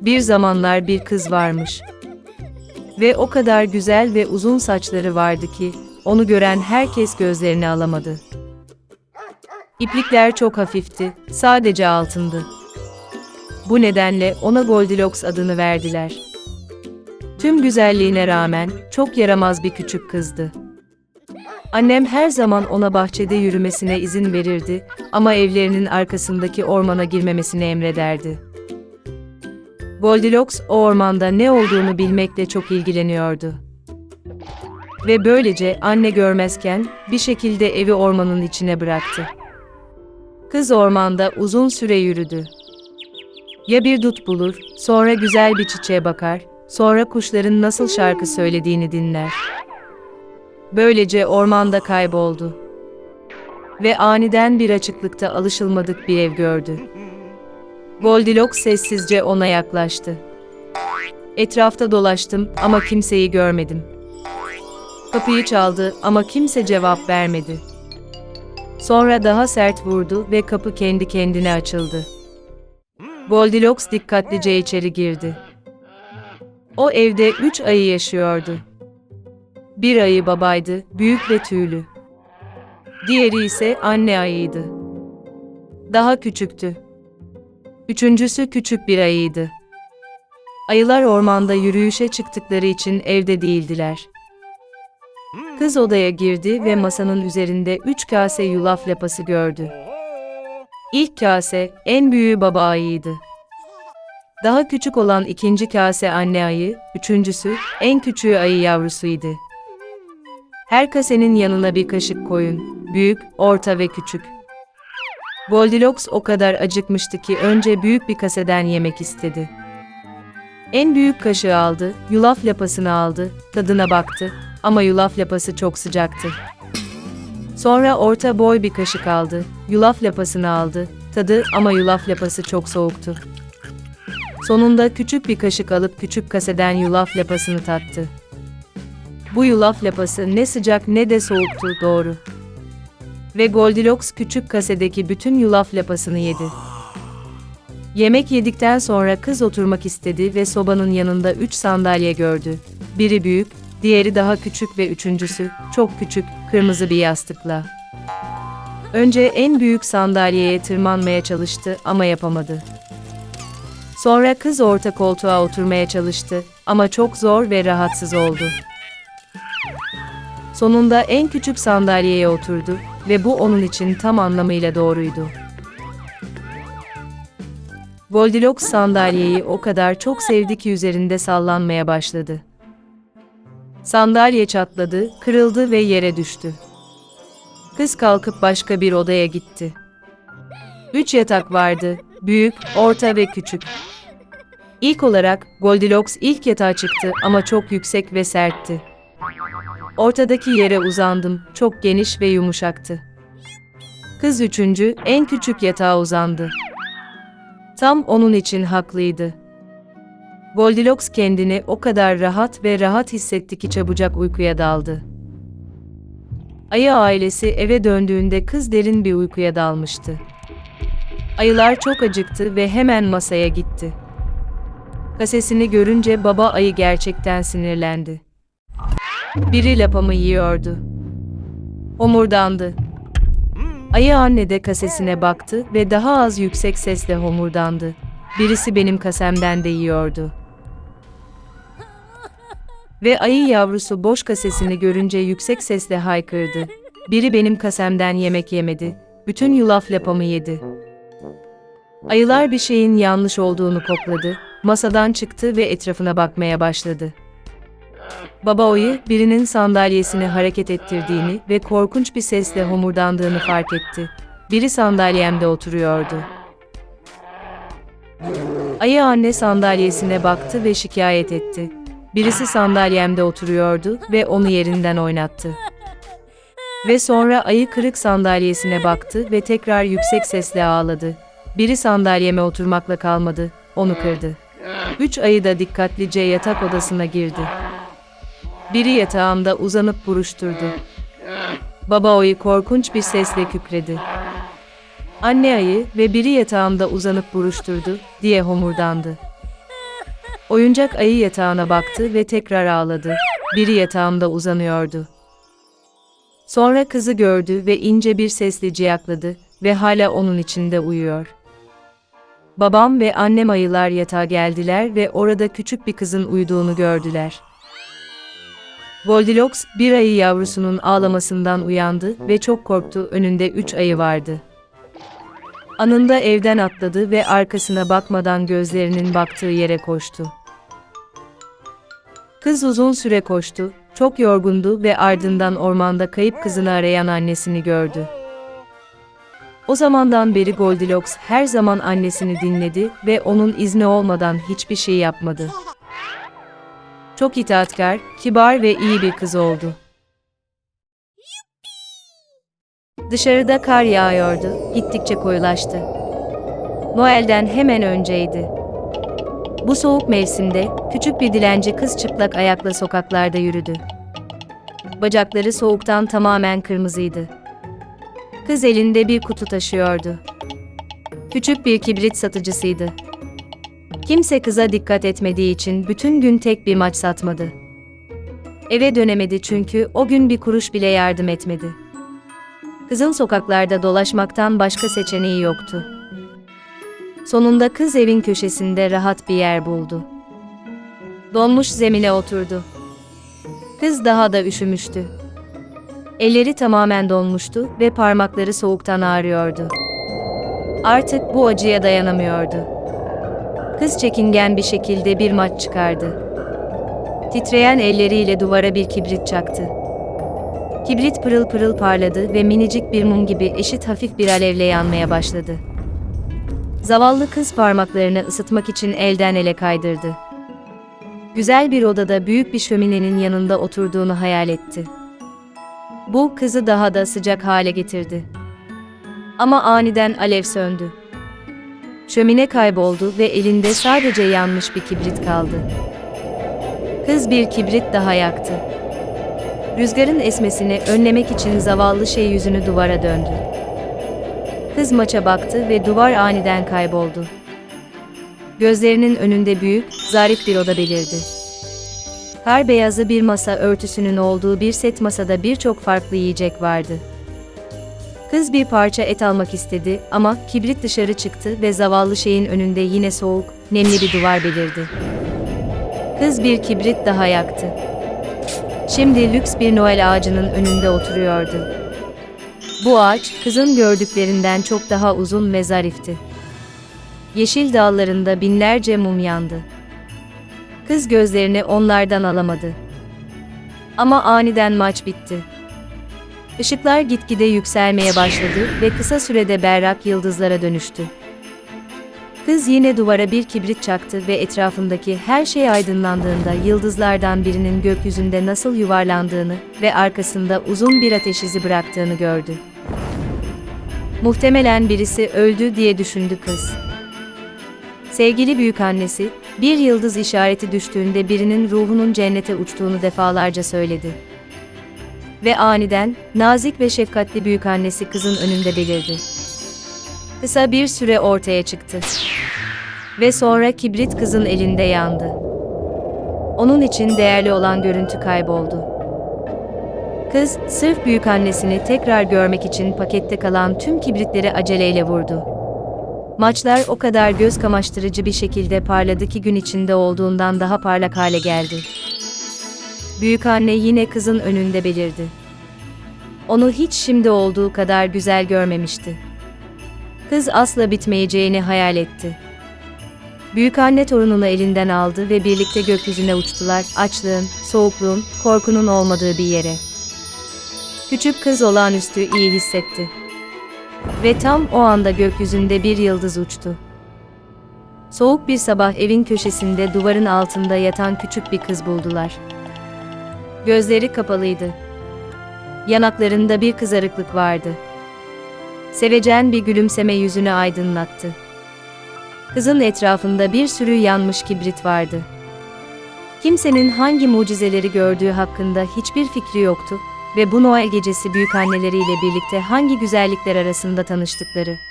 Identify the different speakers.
Speaker 1: Bir zamanlar bir kız varmış. Ve o kadar güzel ve uzun saçları vardı ki, onu gören herkes gözlerini alamadı. İplikler çok hafifti, sadece altındı. Bu nedenle ona Goldilocks adını verdiler. Tüm güzelliğine rağmen çok yaramaz bir küçük kızdı. Annem her zaman ona bahçede yürümesine izin verirdi ama evlerinin arkasındaki ormana girmemesini emrederdi. Goldilocks o ormanda ne olduğunu bilmekle çok ilgileniyordu. Ve böylece anne görmezken bir şekilde evi ormanın içine bıraktı. Kız ormanda uzun süre yürüdü. Ya bir dut bulur, sonra güzel bir çiçeğe bakar, sonra kuşların nasıl şarkı söylediğini dinler. Böylece ormanda kayboldu. Ve aniden bir açıklıkta alışılmadık bir ev gördü. Goldilocks sessizce ona yaklaştı. Etrafta dolaştım ama kimseyi görmedim. Kapıyı çaldı ama kimse cevap vermedi. Sonra daha sert vurdu ve kapı kendi kendine açıldı. Goldilocks dikkatlice içeri girdi. O evde üç ayı yaşıyordu. Bir ayı babaydı, büyük ve tüylü. Diğeri ise anne ayıydı. Daha küçüktü. Üçüncüsü küçük bir ayıydı. Ayılar ormanda yürüyüşe çıktıkları için evde değildiler. Kız odaya girdi ve masanın üzerinde üç kase yulaf lapası gördü. İlk kase, en büyüğü baba ayıydı. Daha küçük olan ikinci kase anne ayı, üçüncüsü, en küçüğü ayı yavrusuydu. Her kasenin yanına bir kaşık koyun, büyük, orta ve küçük. Goldilocks o kadar acıkmıştı ki önce büyük bir kaseden yemek istedi. En büyük kaşığı aldı, yulaf lapasını aldı, tadına baktı ama yulaf lapası çok sıcaktı. Sonra orta boy bir kaşık aldı, yulaf lapasını aldı, tadı ama yulaf lapası çok soğuktu. Sonunda küçük bir kaşık alıp küçük kaseden yulaf lapasını tattı. Bu yulaf lapası ne sıcak ne de soğuktu, doğru. Ve Goldilocks küçük kasedeki bütün yulaf lapasını yedi. Yemek yedikten sonra kız oturmak istedi ve sobanın yanında üç sandalye gördü. Biri büyük, diğeri daha küçük ve üçüncüsü, çok küçük, kırmızı bir yastıkla. Önce en büyük sandalyeye tırmanmaya çalıştı ama yapamadı. Sonra kız orta koltuğa oturmaya çalıştı ama çok zor ve rahatsız oldu. Sonunda en küçük sandalyeye oturdu ve bu onun için tam anlamıyla doğruydu. Goldilocks sandalyeyi o kadar çok sevdi ki üzerinde sallanmaya başladı. Sandalye çatladı, kırıldı ve yere düştü. Kız kalkıp başka bir odaya gitti. Üç yatak vardı, büyük, orta ve küçük. İlk olarak Goldilocks ilk yatağa çıktı ama çok yüksek ve sertti. Ortadaki yere uzandım, çok geniş ve yumuşaktı. Kız üçüncü, en küçük yatağa uzandı. Tam onun için haklıydı. Goldilocks kendini o kadar rahat ve rahat hissetti ki çabucak uykuya daldı. Ayı ailesi eve döndüğünde kız derin bir uykuya dalmıştı. Ayılar çok acıktı ve hemen masaya gitti. Kasesini görünce baba ayı gerçekten sinirlendi. Biri lapamı yiyordu. Homurdandı. Ayı anne de kasesine baktı ve daha az yüksek sesle homurdandı. Birisi benim kasemden de yiyordu. Ve ayı yavrusu boş kasesini görünce yüksek sesle haykırdı. Biri benim kasemden yemek yemedi. Bütün yulaf lapamı yedi. Ayılar bir şeyin yanlış olduğunu kokladı. Masadan çıktı ve etrafına bakmaya başladı. Baba ayı birinin sandalyesini hareket ettirdiğini ve korkunç bir sesle homurdandığını fark etti. Biri sandalyemde oturuyordu. Ayı anne sandalyesine baktı ve şikayet etti. Birisi sandalyemde oturuyordu ve onu yerinden oynattı. Ve sonra ayı kırık sandalyesine baktı ve tekrar yüksek sesle ağladı. Biri sandalyeme oturmakla kalmadı, onu kırdı. Üç ayı da dikkatlice yatak odasına girdi. Biri yatağımda uzanıp buruşturdu. Baba ayı korkunç bir sesle kükredi. Anne ayı ve biri yatağımda uzanıp buruşturdu diye homurdandı. Oyuncak ayı yatağına baktı ve tekrar ağladı. Biri yatağımda uzanıyordu. Sonra kızı gördü ve ince bir sesle ciyakladı ve hala onun içinde uyuyor. Babam ve annem ayılar yatağa geldiler ve orada küçük bir kızın uyuduğunu gördüler. Goldilocks bir ayı yavrusunun ağlamasından uyandı ve çok korktu önünde üç ayı vardı. Anında evden atladı ve arkasına bakmadan gözlerinin baktığı yere koştu. Kız uzun süre koştu, çok yorgundu ve ardından ormanda kayıp kızını arayan annesini gördü. O zamandan beri Goldilocks her zaman annesini dinledi ve onun izni olmadan hiçbir şey yapmadı. Çok itaatkar, kibar ve iyi bir kız oldu. Dışarıda kar yağıyordu, gittikçe koyulaştı. Noel'den hemen önceydi. Bu soğuk mevsimde küçük bir dilenci kız çıplak ayakla sokaklarda yürüdü. Bacakları soğuktan tamamen kırmızıydı. Kız elinde bir kutu taşıyordu. Küçük bir kibrit satıcısıydı. Kimse kıza dikkat etmediği için bütün gün tek bir maç satmadı. Eve dönemedi çünkü o gün bir kuruş bile yardım etmedi. Kızın sokaklarda dolaşmaktan başka seçeneği yoktu. Sonunda kız evin köşesinde rahat bir yer buldu. Donmuş zemine oturdu. Kız daha da üşümüştü. Elleri tamamen donmuştu ve parmakları soğuktan ağrıyordu. Artık bu acıya dayanamıyordu. Kız çekingen bir şekilde bir maç çıkardı. Titreyen elleriyle duvara bir kibrit çaktı. Kibrit pırıl pırıl parladı ve minicik bir mum gibi eşit hafif bir alevle yanmaya başladı. Zavallı kız parmaklarını ısıtmak için elden ele kaydırdı. Güzel bir odada büyük bir şöminenin yanında oturduğunu hayal etti. Bu kızı daha da sıcak hale getirdi. Ama aniden alev söndü. Şömine kayboldu ve elinde sadece yanmış bir kibrit kaldı. Kız bir kibrit daha yaktı. Rüzgarın esmesini önlemek için zavallı şey yüzünü duvara döndü. Kız maça baktı ve duvar aniden kayboldu. Gözlerinin önünde büyük, zarif bir oda belirdi. Kar beyazı bir masa örtüsünün olduğu bir set masada birçok farklı yiyecek vardı. Kız bir parça et almak istedi ama kibrit dışarı çıktı ve zavallı şeyin önünde yine soğuk, nemli bir duvar belirdi. Kız bir kibrit daha yaktı. Şimdi lüks bir Noel ağacının önünde oturuyordu. Bu ağaç, kızın gördüklerinden çok daha uzun ve zarifti. Yeşil dallarında binlerce mum yandı. Kız gözlerini onlardan alamadı. Ama aniden maç bitti. Işıklar gitgide yükselmeye başladı ve kısa sürede berrak yıldızlara dönüştü. Kız yine duvara bir kibrit çaktı ve etrafındaki her şey aydınlandığında yıldızlardan birinin gökyüzünde nasıl yuvarlandığını ve arkasında uzun bir ateş izi bıraktığını gördü. Muhtemelen birisi öldü diye düşündü kız. Sevgili büyükannesi, bir yıldız işareti düştüğünde birinin ruhunun cennete uçtuğunu defalarca söyledi. Ve aniden, nazik ve şefkatli büyükannesi kızın önünde belirdi. Kısa bir süre ortaya çıktı. Ve sonra kibrit kızın elinde yandı. Onun için değerli olan görüntü kayboldu. Kız, sırf büyükannesini tekrar görmek için pakette kalan tüm kibritleri aceleyle vurdu. Maçlar o kadar göz kamaştırıcı bir şekilde parladı ki gün içinde olduğundan daha parlak hale geldi. Büyükanne yine kızın önünde belirdi. Onu hiç şimdi olduğu kadar güzel görmemişti. Kız asla bitmeyeceğini hayal etti. Büyükanne torununu elinden aldı ve birlikte gökyüzüne uçtular, açlığın, soğukluğun, korkunun olmadığı bir yere. Küçük kız olağanüstü iyi hissetti. Ve tam o anda gökyüzünde bir yıldız uçtu. Soğuk bir sabah evin köşesinde duvarın altında yatan küçük bir kız buldular. Gözleri kapalıydı. Yanaklarında bir kızarıklık vardı. Sevecen bir gülümseme yüzünü aydınlattı. Kızın etrafında bir sürü yanmış kibrit vardı. Kimsenin hangi mucizeleri gördüğü hakkında hiçbir fikri yoktu ve bu Noel gecesi büyükanneleriyle birlikte hangi güzellikler arasında tanıştıkları